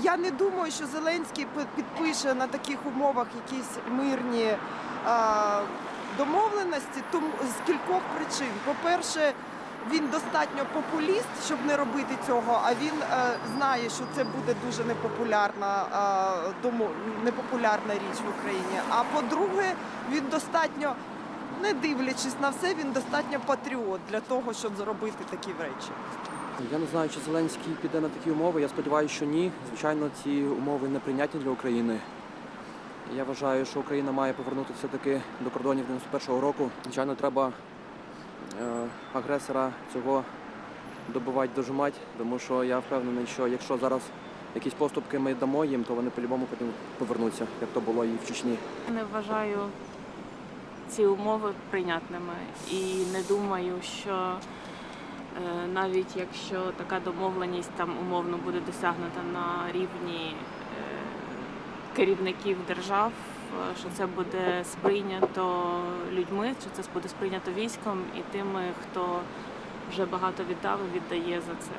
Я не думаю, що Зеленський пи- підпише на таких умовах якісь мирні е, домовленості, тому з кількох причин. По-перше, він достатньо популіст, щоб не робити цього. А він е, знає, що це буде дуже непопулярна е, непопулярна річ в Україні. А по-друге, він достатньо, не дивлячись на все, він достатньо патріот для того, щоб зробити такі речі. Я не знаю, чи Зеленський піде на такі умови. Я сподіваюся, що ні. Звичайно, ці умови неприйнятні для України. Я вважаю, що Україна має повернути все-таки до кордонів 91-го року. Звичайно, треба е, агресора цього добивати, дожимати, тому що я впевнений, що якщо зараз якісь поступки ми дамо їм, то вони по-любому потім повернуться, як то було і в Чечні. Не вважаю ці умови прийнятними і не думаю, що е, навіть якщо така домовленість там умовно буде досягнута на рівні е, керівників держав, е, що це буде сприйнято людьми, що це буде сприйнято військом і тими, хто вже багато віддав і віддає за це.